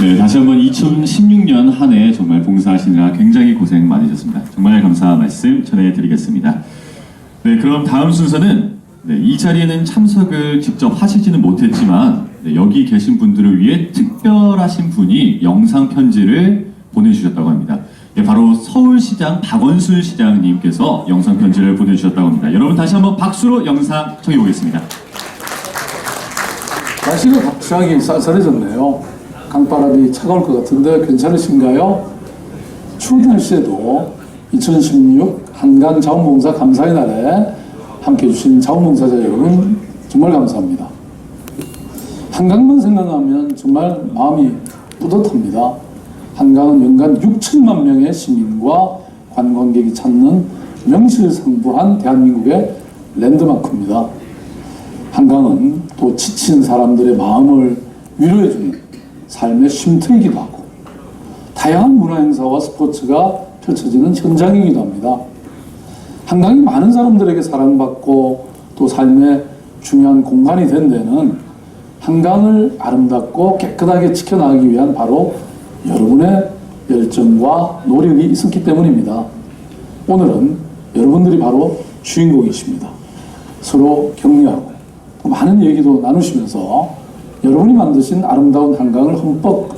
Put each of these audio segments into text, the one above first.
네, 다시 한번 2016년 한 해 정말 봉사하시느라 굉장히 고생 많으셨습니다. 정말 감사 말씀 전해드리겠습니다. 네, 그럼 다음 순서는 네, 이 자리에는 참석을 직접 하시지는 못했지만 네, 여기 계신 분들을 위해 특별하신 분이 영상 편지를 보내주셨다고 합니다. 네, 바로 서울시장 박원순 시장님께서 영상 편지를 보내주셨다고 합니다. 여러분 다시 한번 박수로 영상 청해 보겠습니다. 날씨가 갑자기 쌀쌀해졌네요. 강바람이 차가울 것 같은데 괜찮으신가요? 추운 날씨에도 2016 한강 자원봉사 감사의 날에 함께 해주신 자원봉사자 여러분 정말 감사합니다. 한강만 생각하면 정말 마음이 뿌듯합니다. 한강은 연간 6천만 명의 시민과 관광객이 찾는 명실상부한 대한민국의 랜드마크입니다. 한강은 또 지친 사람들의 마음을 위로해주는 삶의 쉼터이기도 하고 다양한 문화 행사와 스포츠가 펼쳐지는 현장이기도 합니다. 한강이 많은 사람들에게 사랑받고 또 삶의 중요한 공간이 된 데는 한강을 아름답고 깨끗하게 지켜나가기 위한 바로 여러분의 열정과 노력이 있었기 때문입니다. 오늘은 여러분들이 바로 주인공이십니다. 서로 격려하고 또 많은 얘기도 나누시면서 여러분이 만드신 아름다운 한강을 흠뻑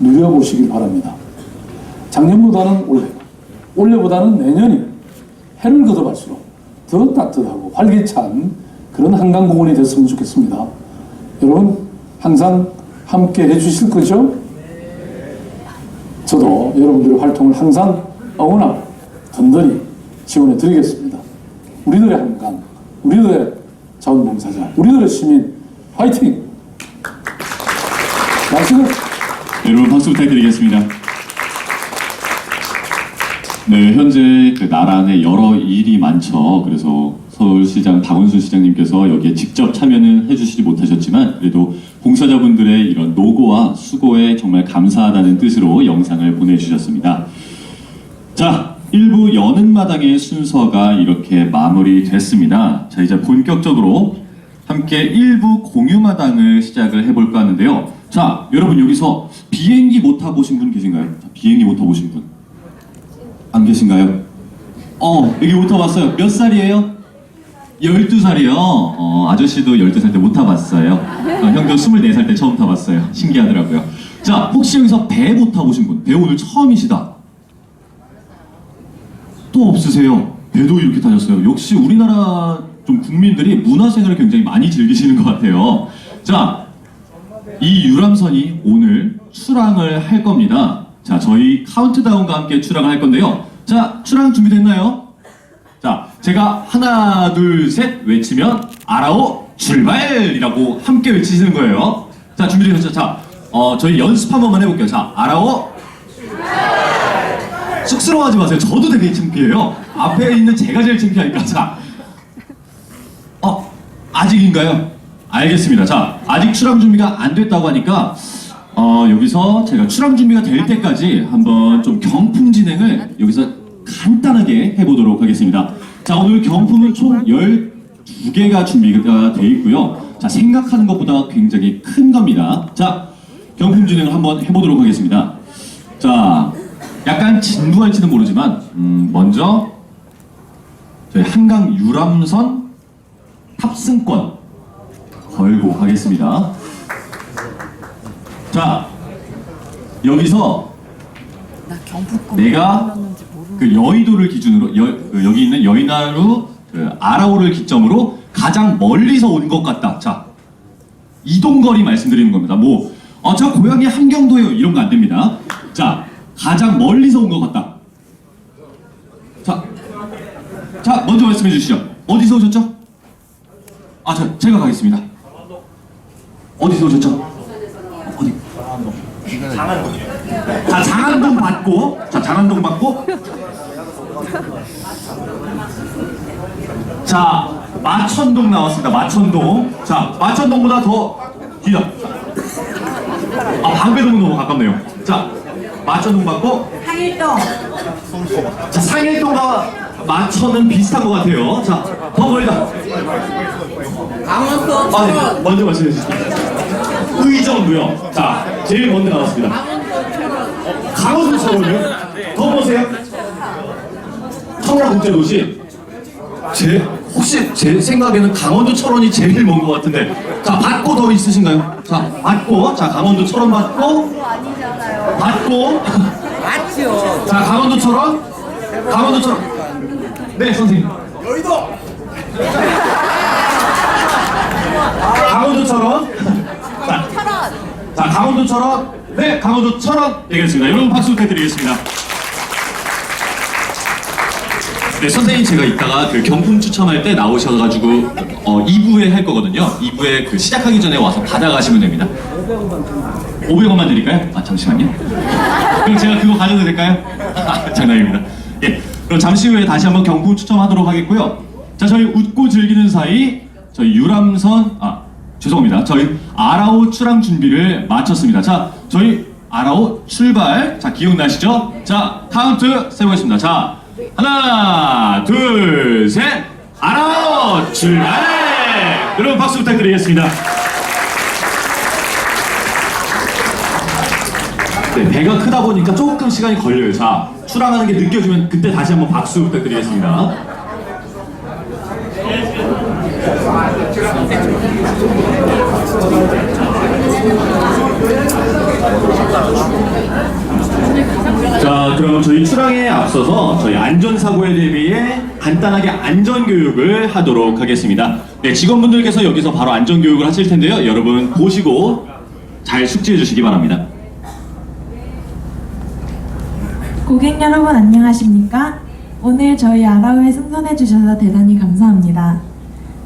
누려보시길 바랍니다. 작년보다는 올해, 올해보다는 내년이 해를 거듭할수록 더 따뜻하고 활기찬 그런 한강공원이 됐으면 좋겠습니다. 여러분 항상 함께 해주실 거죠? 저도 여러분들의 활동을 항상 응원하고 든든히 지원해 드리겠습니다. 우리들의 한강, 우리들의 자원봉사자, 우리들의 시민, 화이팅! 날씨가 네, 여러분 박수 부탁드리겠습니다. 네, 현재 그 나라 내 여러 일이 많죠. 그래서 서울시장 박원순 시장님께서 여기에 직접 참여는 해주시지 못하셨지만 그래도 봉사자분들의 이런 노고와 수고에 정말 감사하다는 뜻으로 영상을 보내주셨습니다. 자, 1부 여는 마당의 순서가 이렇게 마무리됐습니다. 자, 이제 본격적으로 함께 1부 공유 마당을 시작을 해볼까 하는데요. 자, 여러분 여기서 비행기 못 타보신 분 계신가요? 자, 비행기 못 타보신 분. 안 계신가요? 어, 여기 못 타봤어요. 몇 살이에요? 12살이요. 어, 아저씨도 12살 때 못 타봤어요. 어, 형도 24살 때 처음 타봤어요. 신기하더라고요. 자, 혹시 여기서 배 못 타보신 분? 배 오늘 처음이시다. 또 없으세요. 배도 이렇게 타셨어요. 역시 우리나라 좀 국민들이 문화생활을 굉장히 많이 즐기시는 것 같아요. 자, 이 유람선이 오늘 출항을 할 겁니다. 자, 저희 카운트다운과 함께 출항을 할 건데요. 자, 출항 준비됐나요? 자, 제가 하나, 둘, 셋 외치면 아라오 출발이라고 함께 외치시는 거예요. 자, 준비되셨죠? 자, 어, 저희 연습 한 번만 해볼게요. 자, 아라오 쑥스러워하지 마세요. 저도 되게 창피해요. 앞에 있는 제가 제일 창피하니까. 자, 어, 아직인가요? 알겠습니다. 자, 아직 출항 준비가 안 됐다고 하니까, 어, 여기서 제가 출항 준비가 될 때까지 한번 좀 경품 진행을 여기서 간단하게 해보도록 하겠습니다. 자, 오늘 경품은 총 12개가 준비가 되어 있고요. 자, 생각하는 것보다 굉장히 큰 겁니다. 자, 경품 진행을 한번 해보도록 하겠습니다. 자, 약간 진부할지는 모르지만, 음, 먼저 저희 한강 유람선 탑승권 걸고 가겠습니다. 자, 여기서 내가 그 여의도를 기준으로 여, 그 여기 있는 여의나루 그 아라오를 기점으로 가장 멀리서 온 것 같다. 자, 이동거리 말씀드리는 겁니다. 뭐, 어, 저 고향이 함경도예요. 이런 거 안 됩니다. 자, 가장 멀리서 온 것 같다. 자, 자, 먼저 말씀해 주시죠. 어디서 오셨죠? 아, 저, 제가 가겠습니다. 어디서 오셨죠? 어디? 자, 장안동 받고, 자, 장안동 받고, 자, 마천동 나왔습니다. 마천동. 자, 마천동보다 더 뒤다. 아, 방배동은 너무 가깝네요. 자, 마천동 받고, 상일동 자, 상일동가 마천은 비슷한 것 같아요. 자, 더 멀다. 강원도 아, 네. 먼저 말씀해 주시죠. 의정부요. 자, 제일 먼저 나왔습니다. 강원도 철원이요? 더 보세요. 청라 국제도시. 제 혹시 제 생각에는 강원도 철원이 제일 먼 것 같은데. 자, 받고 더 있으신가요? 자, 받고. 자, 강원도 철원 받고. 받고. 맞죠. 자, 강원도 철원. 강원도 철원. 네, 선생님. 강원도처럼? 자, 자 강원도처럼? 네 강원도처럼 되겠습니다. 여러분 박수 부탁드리겠습니다. 네 선생님 제가 이따가 그 경품 추첨할 때 나오셔가지고 어 2부에 할 거거든요. 2부에 그 시작하기 전에 와서 받아가시면 됩니다. 500원만 드릴까요? 아 잠시만요. 그럼 제가 그거 가져도 될까요? 아, 장난입니다. 예 그럼 잠시 후에 다시 한번 경품 추첨하도록 하겠고요 자 저희 웃고 즐기는 사이 저희 유람선 아 죄송합니다. 저희 아라오 출항 준비를 마쳤습니다. 자 저희 아라오 출발. 자 기억나시죠? 자 카운트 세보겠습니다. 자 하나 둘 셋. 아라오 출발! 여러분 박수 부탁드리겠습니다. 네, 배가 크다 보니까 조금 시간이 걸려요. 자, 출항하는 게 느껴지면 그때 다시 한번 박수 부탁드리겠습니다. 자, 그럼 저희 출항에 앞서서 저희 안전사고에 대비해 간단하게 안전교육을 하도록 하겠습니다. 네, 직원분들께서 여기서 바로 안전교육을 하실 텐데요. 여러분 보시고 잘 숙지해 주시기 바랍니다. 고객 여러분 안녕하십니까? 오늘 저희 아라우에 승선해 주셔서 대단히 감사합니다.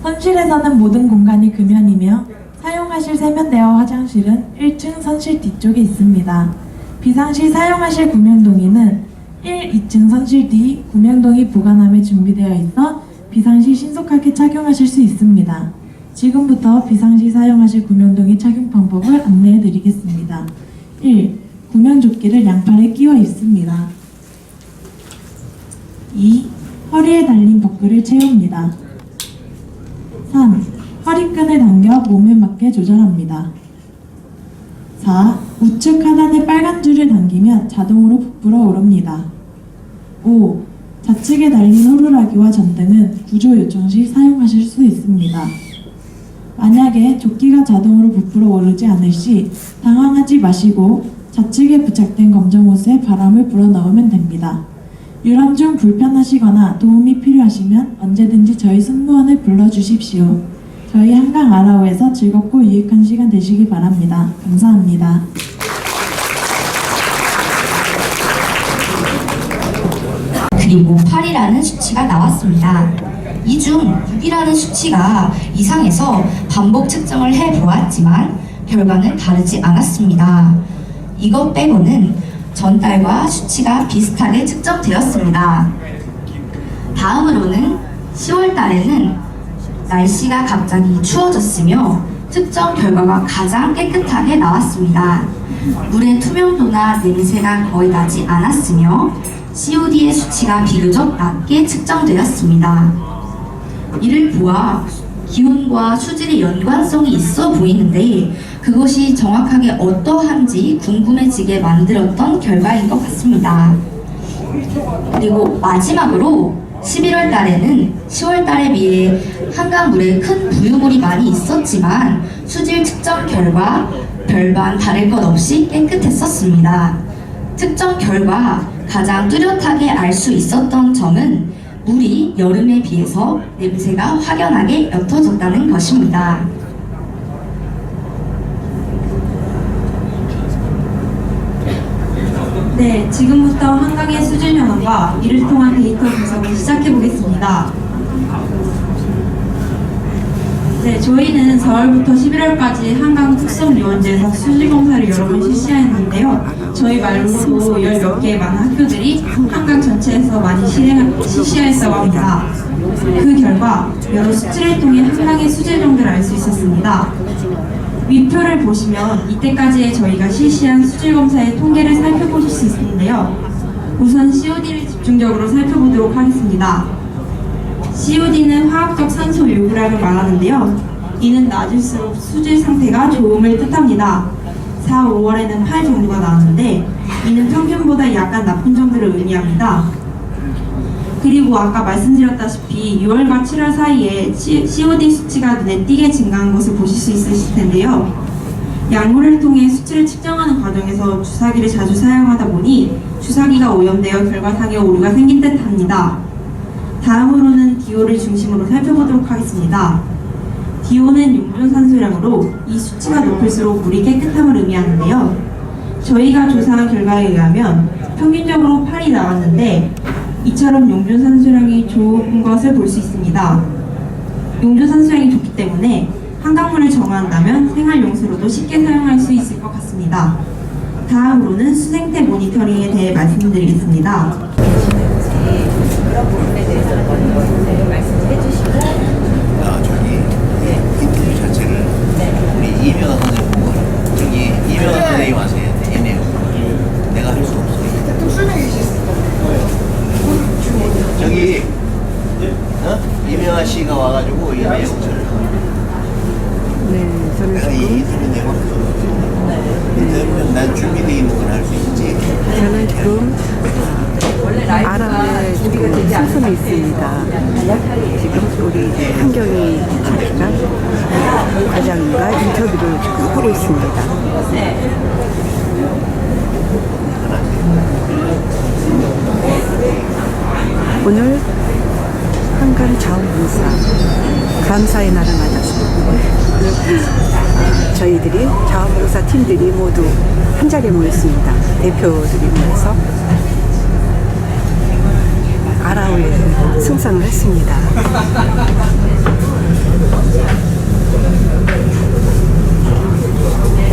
선실에서는 모든 공간이 금연이며 사용하실 세면대와 화장실은 1층 선실 뒤쪽에 있습니다. 비상시 사용하실 구명동의는 1, 2층 선실 뒤 구명동의 보관함에 준비되어 있어 비상시 신속하게 착용하실 수 있습니다. 지금부터 비상시 사용하실 구명동의 착용 방법을 안내해 드리겠습니다. 1. 구명조끼를 양팔에 끼워 입습니다. 2. 허리에 달린 버클을 채웁니다. 3. 허리끈을 당겨 몸에 맞게 조절합니다. 4. 우측 하단에 빨간 줄을 당기면 자동으로 부풀어 오릅니다. 5. 좌측에 달린 호루라기와 전등은 구조 요청 시 사용하실 수 있습니다. 만약에 조끼가 자동으로 부풀어 오르지 않을 시 당황하지 마시고 좌측에 부착된 검정 옷에 바람을 불어 넣으면 됩니다. 유람 중 불편하시거나 도움이 필요하시면 언제든지 저희 승무원을 불러주십시오. 저희 한강 아라오에서 즐겁고 유익한 시간 되시기 바랍니다. 감사합니다. 그리고 8이라는 수치가 나왔습니다. 이 중 6이라는 수치가 이상해서 반복 측정을 해보았지만 결과는 다르지 않았습니다. 이것 빼고는 전달과 수치가 비슷하게 측정되었습니다. 다음으로는 10월 달에는 날씨가 갑자기 추워졌으며 특정 결과가 가장 깨끗하게 나왔습니다. 물의 투명도나 냄새가 거의 나지 않았으며 COD의 수치가 비교적 낮게 측정되었습니다. 이를 보아 기온과 수질의 연관성이 있어 보이는데 그것이 정확하게 어떠한지 궁금해지게 만들었던 결과인 것 같습니다. 그리고 마지막으로 11월 달에는 10월 달에 비해 한강물에 큰 부유물이 많이 있었지만 수질 측정 결과 별반 다를 것 없이 깨끗했었습니다. 특정 결과 가장 뚜렷하게 알 수 있었던 점은 물이 여름에 비해서 냄새가 확연하게 옅어졌다는 것입니다. 네, 지금부터 한강의 수질 현황과 이를 통한 데이터 분석을 시작해 보겠습니다. 네, 저희는 4월부터 11월까지 한강 특성유원지에서 수질 검사를 여러 번 실시했는데요. 저희 말고도 열 몇 개의 많은 학교들이 한강 전체에서 많이 실행, 실시했다고 합니다. 그 결과 여러 수치를 통해 한강의 수질 정도를 알 수 있었습니다. 위표를 보시면 이때까지의 저희가 실시한 수질 검사의 통계를 살펴보실 수 있는데요. 우선 COD를 집중적으로 살펴보도록 하겠습니다. COD는 화학적 산소 요구량을 말하는데요. 이는 낮을수록 수질 상태가 좋음을 뜻합니다. 4, 5월에는 8 정도가 나왔는데 이는 평균보다 약간 나쁜 정도를 의미합니다. 그리고 아까 말씀드렸다시피 6월과 7월 사이에 COD 수치가 눈에 띄게 증가한 것을 보실 수 있으실 텐데요. 약물을 통해 수치를 측정하는 과정에서 주사기를 자주 사용하다 보니 주사기가 오염되어 결과상에 오류가 생긴 듯 합니다. 다음으로는 DO를 중심으로 살펴보도록 하겠습니다. DO는 용존산소량으로 이 수치가 높을수록 물이 깨끗함을 의미하는데요. 저희가 조사한 결과에 의하면 평균적으로 8이 나왔는데 이처럼 용존산소량이 좋은 것을 볼 수 있습니다. 용존산소량이 좋기 때문에 한강물을 정화한다면 생활용수로도 쉽게 사용할 수 있을 것 같습니다. 다음으로는 수생태 모니터링에 대해 말씀드리겠습니다. 아 저기 인터뷰 자체를 우리 이명아 선생님 보고 저기 이명아 선생님 와서 해야 돼 얘네요 내가 할 수 없어 좀 설명해 주세요 저기 어? 이명아 씨가 와가지고 이 내용을. 네, 저는 내가 이 지금 인터뷰 내용을 인터뷰는 난 준비되어 있는 걸 할 수 있지. 저는 지금 아, 아랍의 지금 수순에 있습니다. 지금 우리 한경희 작가 과장과 인터뷰를 지금 하고 있습니다. 오늘 한강 자원봉사 감사의 날을 맞았습니다. 아, 저희들이 자원봉사 팀들이 모두 한 자리에 모였습니다. 대표들이 모여서 아라우에 승상을 했습니다.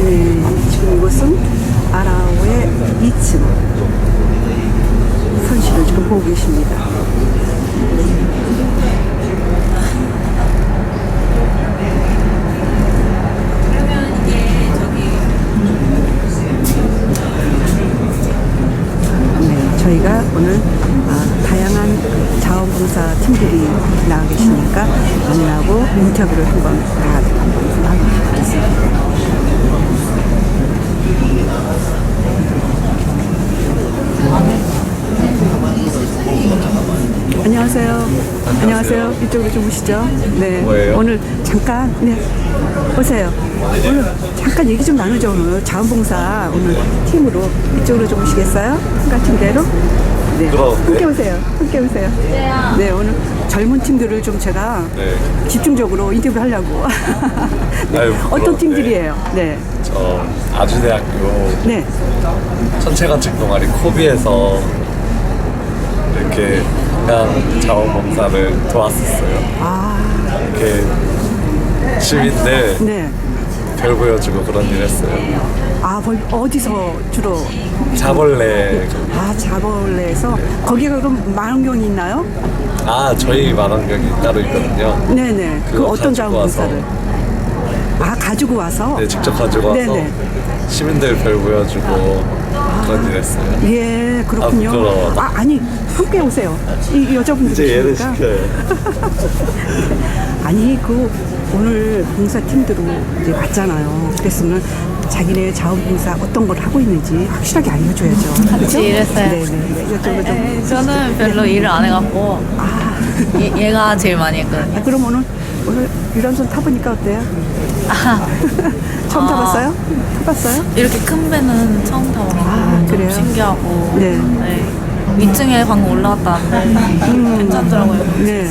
네, 지금 이곳은 아라우의 2층 선실을 지금 보고 계십니다. 네, 저희가 오늘 아, 다양한 자원봉사 팀들이 나와 계시니까 인터뷰를 한번 다 한번 나눠보겠습니다. 안녕하세요. 안녕하세요. 이쪽으로 좀 오시죠. 네. 오늘 잠깐 네 오세요. 오늘 잠깐 얘기 좀 나누죠 오늘 자원봉사 오늘 팀으로 이쪽으로 좀 오시겠어요? 같은 대로. 네. 함께 오세요. 함께 오세요. 네 오늘 젊은 팀들을 좀 제가 집중적으로 인터뷰 하려고. 네. 아유, 어떤 부끄러운데. 팀들이에요? 네. 저 아주대학교 네. 천체관측 동아리 코비에서 이렇게 한강 자원봉사를 도왔었어요. 아, 이렇게 시민들 네. 별 보여주고 그런 일 했어요. 아, 벌- 어디서 주로? 자벌레 아, 자벌레에서 거기가 그럼 만원경이 있나요? 아 저희 만원경이 따로 있거든요. 네네. 그 그거 어떤 가지고 자원봉사를? 아, 가지고 와서? 네 직접 가지고 와서 네네. 시민들 별 보여주고 그런 일 했어요. 예, 그렇군요. 아, 부끄러워. 아, 아니, 함께 오세요. 이 여자분들 이제 얘를 계시니까. 시켜요. 아니, 그 오늘 봉사팀들로 이제 왔잖아요. 그랬으면 자기네 자원봉사 어떤 걸 하고 있는지 확실하게 알려줘야죠. 같이 일했어요. 네네. 이쪽으로 좀. 네, 저는 별로 일을 안 해갖고 얘, 얘가 제일 많이 했거든요. 아, 그럼 오늘, 오늘 유람선 타보니까 어때요? 처음 아. 타봤어요? 타봤어요? 이렇게 큰 배는 처음 타봐서 아, 좀 그래요? 신기하고 네. 위층에 방금 올라갔다는데 괜찮더라고요. 네.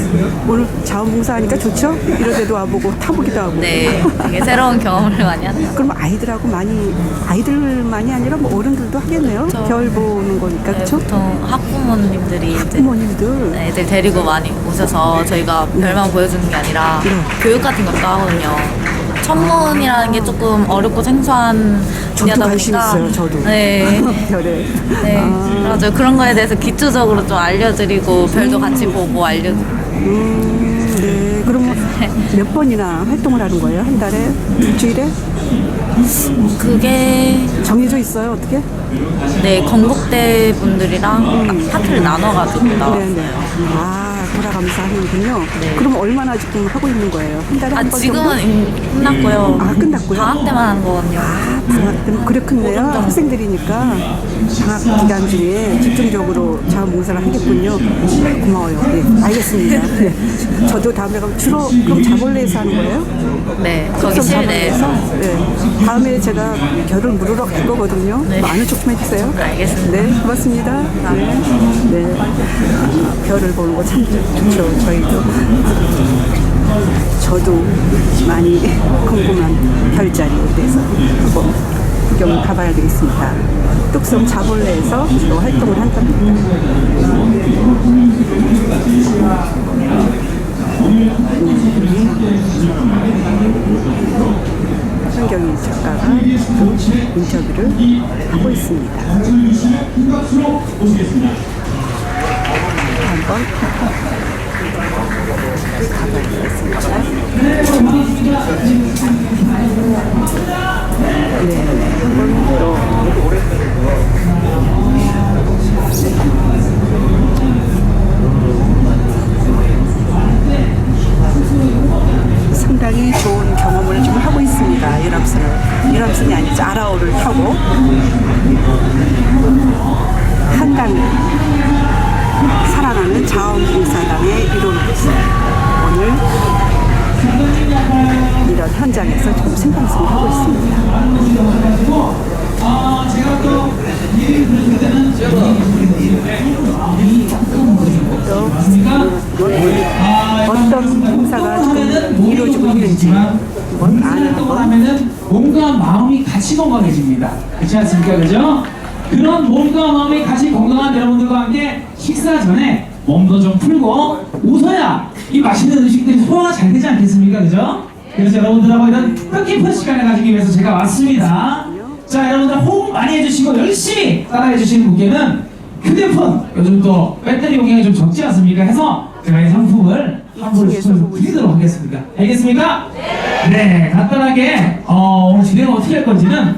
오늘 자원봉사 하니까 좋죠? 이런 데도 와보고 타보기도 하고. 네, 되게 새로운 경험을 많이 하네요. 그럼 아이들하고 많이 아이들만이 아니라 뭐 어른들도 하겠네요. 그렇죠. 별 보는 거니까 네, 그렇죠? 보통 학부모님들이 이제 부모님들 애들 데리고 많이 오셔서 저희가 별만 보여주는 게 아니라 네. 교육 같은 것도 하거든요. 천문이라는 게 조금 어렵고 생소한 분야다 관심 보니까 있어요. 저도 네. 별에 네, 아. 그래서 그런 거에 대해서 기초적으로 좀 알려드리고 별도 같이 보고 알려. 음, 네. 그럼 몇 번이나 활동을 하는 거예요? 한 달에 일주일에? 그게 정해져 있어요 어떻게? 네 건국대 분들이랑 파트를 나눠가지고 나왔어요. 네네. 아 돌아가면서 하는군요. 그럼 얼마나 지금 하고 있는 거예요? 한 달에 아 한번 정도? 지금은 이미 끝났고요. 아, 끝났고요? 방학 때만 하는 거거든요. 방학 때 그렇군요. 학생들이니까 방학 기간 중에 집중적으로 자원봉사를 하겠군요. 고마워요. 네, 알겠습니다. 네. 저도 다음에 가면 주로 그럼 자벌레에서 하는 거예요? 네 거기 숙성 실내에서. 네. 다음에 제가 결을 물으러 갈 거거든요. 네. 많은 조금 해주세요. 알겠습니다. 네, 고맙습니다. 네. 네. 아, 별을 보는 거 참 좋죠. 저희도. 저도 많이 궁금한 별자리에 대해서 한번 구경 가봐야 되겠습니다. 뚝섬 자벌레에서 주로 활동을 한답니다. 한경희 작가가 그 인터뷰를 하고 있습니다. 좋은 경험을 좀 하고 있습니다. 유람선을 유람선이 아니죠 아라오를 타고 한강 살아가는 자원봉사단의 이론으로서 오늘 이런 현장에서 지금 생방송을 하고 있습니다. 또 어떤 봉사가 지금 이루어지고 있는지 안을 한번 하면은 몸과 마음이 같이 건강해집니다. 그렇지 않습니까? 그죠? 그런 몸과 마음이 같이 건강한 여러분들과 함께 식사 전에 몸도 좀 풀고 웃어야 이 맛있는 음식들이 소화가 잘 되지 않겠습니까? 그죠? 그래서 여러분들하고 이런 뜻깊은 시간을 가지기 위해서 제가 왔습니다. 자, 여러분들 호흡 많이 해주시고 열심히 따라해 주시는 분께는 휴대폰 요즘 또 배터리 용량이 좀 적지 않습니까? 해서 제가 이 상품을 환불 시켜서 드리도록 하겠습니다. 알겠습니까? 네. 간단하게 어, 오늘 진행은 어떻게 할 건지는